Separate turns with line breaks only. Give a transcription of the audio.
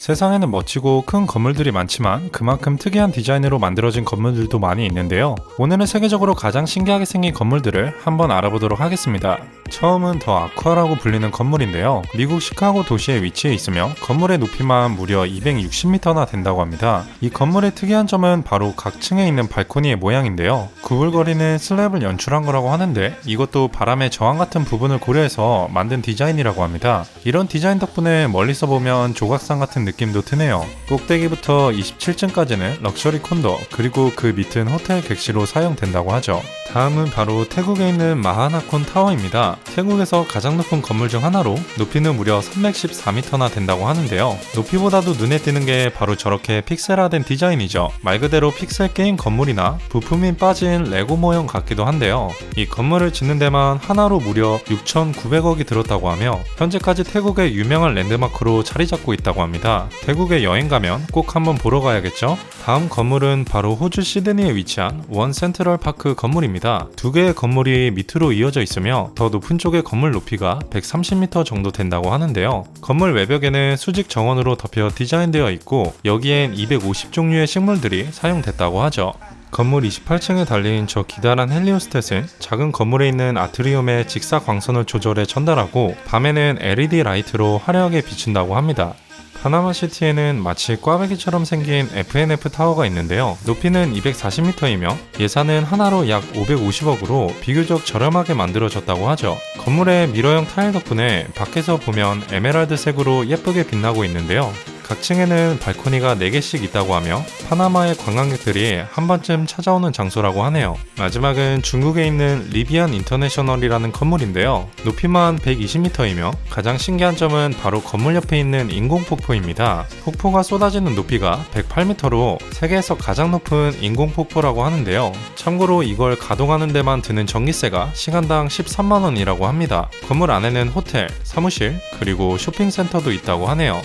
세상에는 멋지고 큰 건물들이 많지만 그만큼 특이한 디자인으로 만들어진 건물들도 많이 있는데요. 오늘은 세계적으로 가장 신기하게 생긴 건물들을 한번 알아보도록 하겠습니다. 처음은 더 아쿠아라고 불리는 건물인데요. 미국 시카고 도시에 위치해 있으며 건물의 높이만 무려 260m나 된다고 합니다. 이 건물의 특이한 점은 바로 각 층에 있는 발코니의 모양인데요. 구불거리는 슬랩을 연출한 거라고 하는데 이것도 바람의 저항 같은 부분을 고려해서 만든 디자인이라고 합니다. 이런 디자인 덕분에 멀리서 보면 조각상 같은 느낌도 드네요. 꼭대기부터 27층까지는 럭셔리 콘도 그리고 그 밑은 호텔 객실로 사용된다고 하죠. 다음은 바로 태국에 있는 마하나콘 타워입니다. 태국에서 가장 높은 건물 중 하나로 높이는 무려 314m나 된다고 하는데요. 높이보다도 눈에 띄는 게 바로 저렇게 픽셀화된 디자인이죠. 말 그대로 픽셀 게임 건물이나 부품이 빠진 레고 모형 같기도 한데요. 이 건물을 짓는 데만 하나로 무려 6,900억이 들었다고 하며 현재까지 태국의 유명한 랜드마크로 자리 잡고 있다고 합니다. 태국에 여행 가면 꼭 한번 보러 가야겠죠? 다음 건물은 바로 호주 시드니에 위치한 원 센트럴 파크 건물입니다. 두 개의 건물이 밑으로 이어져 있으며 더 높은 쪽의 건물 높이가 130m 정도 된다고 하는데요. 건물 외벽에는 수직 정원으로 덮여 디자인되어 있고 여기엔 250종류의 식물들이 사용됐다고 하죠. 건물 28층에 달린 저 기다란 헬리오스탯은 작은 건물에 있는 아트리움의 직사 광선을 조절해 전달하고 밤에는 LED 라이트로 화려하게 비춘다고 합니다. 파나마시티에는 마치 꽈배기처럼 생긴 FNF 타워가 있는데요. 높이는 240m이며 예산은 하나로 약 550억으로 비교적 저렴하게 만들어졌다고 하죠. 건물의 미러형 타일 덕분에 밖에서 보면 에메랄드색으로 예쁘게 빛나고 있는데요. 각 층에는 발코니가 4개씩 있다고 하며 파나마의 관광객들이 한 번쯤 찾아오는 장소라고 하네요. 마지막은 중국에 있는 리비안 인터내셔널이라는 건물인데요. 높이만 120m이며 가장 신기한 점은 바로 건물 옆에 있는 인공폭포입니다. 폭포가 쏟아지는 높이가 108m로 세계에서 가장 높은 인공폭포라고 하는데요. 참고로 이걸 가동하는 데만 드는 전기세가 시간당 13만원이라고 합니다. 건물 안에는 호텔, 사무실, 그리고 쇼핑센터도 있다고 하네요.